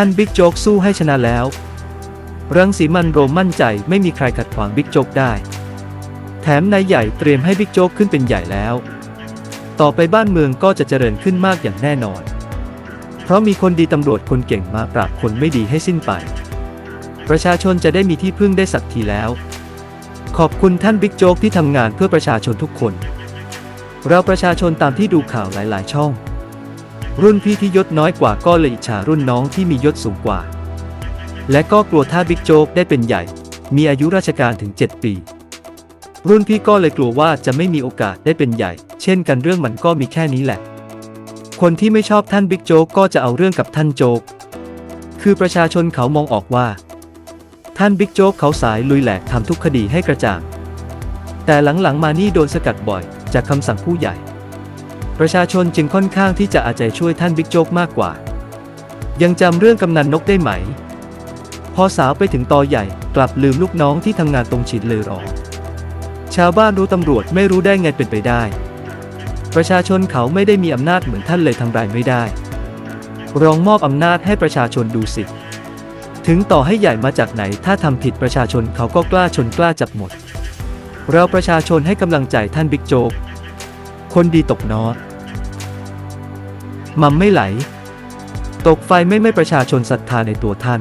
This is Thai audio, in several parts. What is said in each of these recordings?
ท่านบิ๊กโจ๊กสู้ให้ชนะแล้ว รังสีมันโรมมั่นใจไม่มีใครขัดขวางบิ๊กโจ๊กได้ แถมนายใหญ่เตรียมให้บิ๊กโจ๊กขึ้นเป็นใหญ่แล้ว ต่อไปบ้านเมืองก็จะเจริญขึ้นมากอย่างแน่นอน เพราะมีคนดีตำรวจคนเก่งมาปราบคนไม่ดีให้สิ้นไป ประชาชนจะได้มีที่พึ่งได้สักทีแล้ว ขอบคุณท่านบิ๊กโจ๊กที่ทำงานเพื่อประชาชนทุกคน เราประชาชนตามที่ดูข่าวหลาย ๆ ช่อง รุ่นพี่ที่ยศน้อยกว่าก็เลยอิจฉารุ่นน้องที่มียศสูงกว่า และก็กลัวถ้าบิ๊กโจ๊กได้เป็นใหญ่ มีอายุราชการถึง 7 ปี รุ่นพี่ก็เลยกลัวว่าจะไม่มีโอกาสได้เป็นใหญ่ เช่นกันเรื่องมันก็มีแค่นี้แหละ คนที่ไม่ชอบท่านบิ๊กโจ๊กก็จะเอาเรื่องกับท่านโจ๊ก คือประชาชนเขามองออกว่า ท่านบิ๊กโจ๊กเขาสายลุยแหลกทำทุกคดีให้กระจ่าง แต่หลังๆมานี่โดนสกัดบ่อย จากคำสั่งผู้ใหญ่ ประชาชนจึงค่อนข้างที่จะอาใจช่วยท่านบิ๊กโจ๊กมากกว่า ยังจำเรื่องกำนันนกได้ไหม พอสาวไปถึงตอใหญ่กลับลืมลูกน้องที่ทำงานตรงฉินเลยหรอ ชาวบ้านรู้ตำรวจไม่รู้ได้ไงเป็นไปได้ ประชาชนเขาไม่ได้มีอำนาจเหมือนท่านเลยทำไรไม่ได้รองมอบอำนาจให้ประชาชนดูสิ ถึงต่อให้ใหญ่มาจากไหน ถ้าทำผิดประชาชนเขาก็กล้าชนกล้าจับหมด เราประชาชนให้กำลังใจท่านบิ๊กโจ๊ก คนดีตกนอต มัมไม่ไหล ตกไฟไม่ไม่ประชาชนศรัทธาในตัวท่าน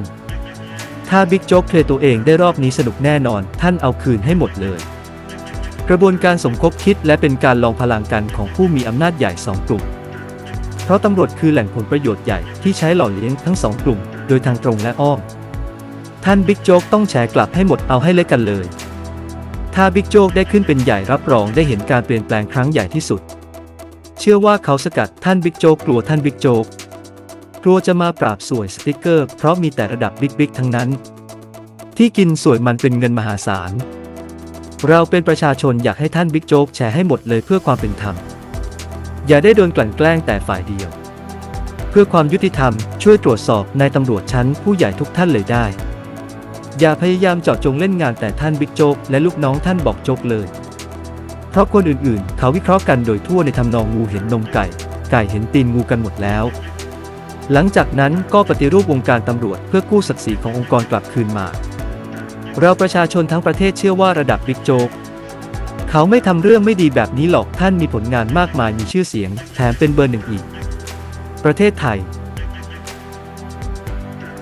ถ้าบิ๊กโจ๊กเคลียร์ตัวเองได้รอบนี้สนุกแน่นอน ท่านเอาคืนให้หมดเลย กระบวนการสมคบคิดและเป็นการลองพลังกันของผู้มีอำนาจใหญ่สองกลุ่ม เพราะตำรวจคือแหล่งผลประโยชน์ใหญ่ที่ใช้หล่อเลี้ยงทั้งสองกลุ่ม โดยทางตรงและอ้อม ท่านบิ๊กโจ๊กต้องแฉกลับให้หมดเอาให้เละกันเลย ถ้าบิ๊กโจ๊กได้ขึ้นเป็นใหญ่รับรองได้เห็นการเปลี่ยนแปลงครั้งใหญ่ที่สุด เชื่อว่าเขาสกัดท่านบิ๊กโจ๊กกลัวท่านบิ๊กโจ๊กกลัวจะมาปราบสวยสติกเกอร์ เพราะมีแต่ระดับบิ๊กบิ๊กทั้งนั้น ที่กินสวยมันเป็นเงินมหาศาล เราเป็นประชาชนอยากให้ท่านบิ๊กโจ๊กแชร์ให้หมดเลยเพื่อความเป็นธรรม อย่าได้โดนกลั่นแกล้งแต่ฝ่ายเดียว เพื่อความยุติธรรมช่วยตรวจสอบนายตำรวจชั้นผู้ใหญ่ทุกท่านเลยได้ อย่าพยายามเจาะจงเล่นงานแต่ท่านบิ๊กโจ๊กและลูกน้องท่านบอกโจ๊กเลย ราะคนอื่นๆ เขาวิเคราะห์กันโดยทั่วในทำนองงูเห็นนมไก่ ไก่เห็นตีนงูกันหมดแล้ว หลังจากนั้นก็ปฏิรูปวงการตำรวจเพื่อกู้ศักดิ์ศรีขององค์กรกลับคืนมา เราประชาชนทั้งประเทศเชื่อว่าระดับบิ๊กโจ๊กเขาไม่ทำเรื่องไม่ดีแบบนี้หรอกท่านมีผลงานมากมายมีชื่อเสียง แถมเป็นเบอร์หนึ่งอีก ประเทศไทย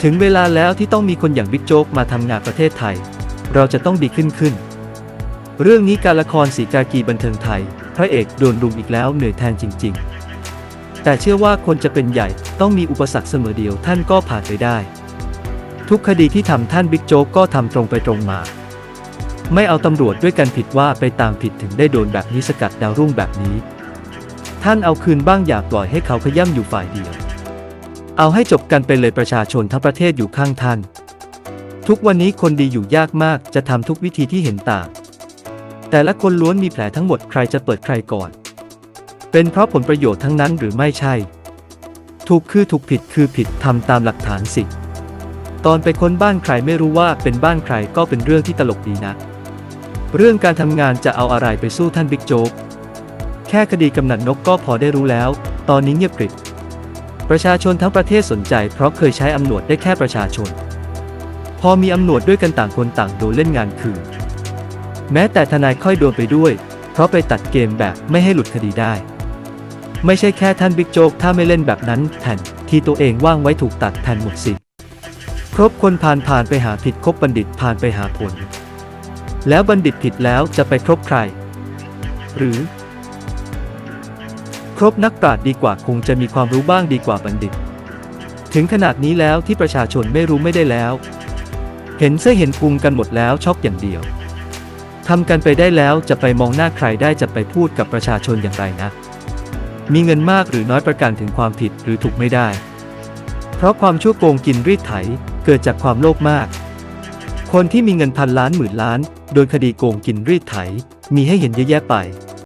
ถึงเวลาแล้วที่ต้องมีคนอย่างบิ๊กโจ๊กมาทำงานประเทศไทย เราจะต้องดีขึ้นขึ้น เรื่องนี้การละครสีกากีบันเทิงไทย พระเอกโดนรุมอีกแล้วเหนื่อยแทนจริง ๆ แต่เชื่อว่าคนจะเป็นใหญ่ต้องมีอุปสรรคเสมอเดียวท่านก็ผ่านไปได้ ทุกคดีที่ทำท่านบิ๊กโจ๊กก็ทำตรงไปตรงมา ไม่เอาตำรวจด้วยกันผิดว่าไปตามผิดถึงได้โดนแบบนี้สกัดดาวรุ่งแบบนี้ ท่านเอาคืนบ้างอย่าปล่อยให้เขาขย่ำอยู่ฝ่ายเดียว เอาให้จบกันไปเลยประชาชนทั้งประเทศอยู่ข้างท่าน ทุกวันนี้คนดีอยู่ยากมากจะทำทุกวิธีที่เห็นต่าง แต่ละคนล้วนมีแผลทั้งหมดใครจะเปิดใครก่อน เป็นเพราะผลประโยชน์ทั้งนั้นหรือไม่ใช่ ถูกคือถูกผิดคือผิดทำตามหลักฐานสิ ตอนไปค้นบ้านใครไม่รู้ว่าเป็นบ้านใครก็เป็นเรื่องที่ตลกดีนะ เรื่องการทำงานจะเอาอะไรไปสู้ท่านบิ๊กโจ๊ก แค่คดีกำนันนกก็พอได้รู้แล้ว ตอนนี้เงียบกริบประชาชนทั้งประเทศสนใจเพราะเคยใช้อำนวดได้แค่ประชาชน พอมีอำนวดด้วยกันต่างคนต่างโดนเล่นงานคืน แม้แต่ทนายค่อยโดนไปด้วย เพราะไปตัดเกมแบบไม่ให้หลุดคดีได้ ไม่ใช่แค่ท่านบิ๊กโจ๊กถ้าไม่เล่นแบบนั้นแผ่นที่ตัวเองว่างไว้ถูกตัดแผ่นหมดสิครบคนผ่านผ่านไปหาผิดครบบัณฑิตผ่านไปหาผล แล้วบัณฑิตผิดแล้วจะไปครบใคร หรือ ครบนักปราชญ์ดีกว่าคงจะมีความรู้บ้างดีกว่าบัณฑิต ถึงขนาดนี้แล้วที่ประชาชนไม่รู้ไม่ได้แล้ว เห็นเสื้อเห็นพุงกันหมดแล้วช็อบอย่างเดียว ทำกันไปได้แล้วจะไปมองหน้าใครได้จะไปพูดกับประชาชนอย่างไรนะ มีเงินมากหรือน้อยประกันถึงความผิดหรือถูกไม่ได้ เพราะความชั่วโกงกินรีดไถเกิดจากความโลภมาก คนที่มีเงินพันล้านหมื่นล้าน โดยคดีโกงกินรีดไถ มีให้เห็นเยอะแยะไป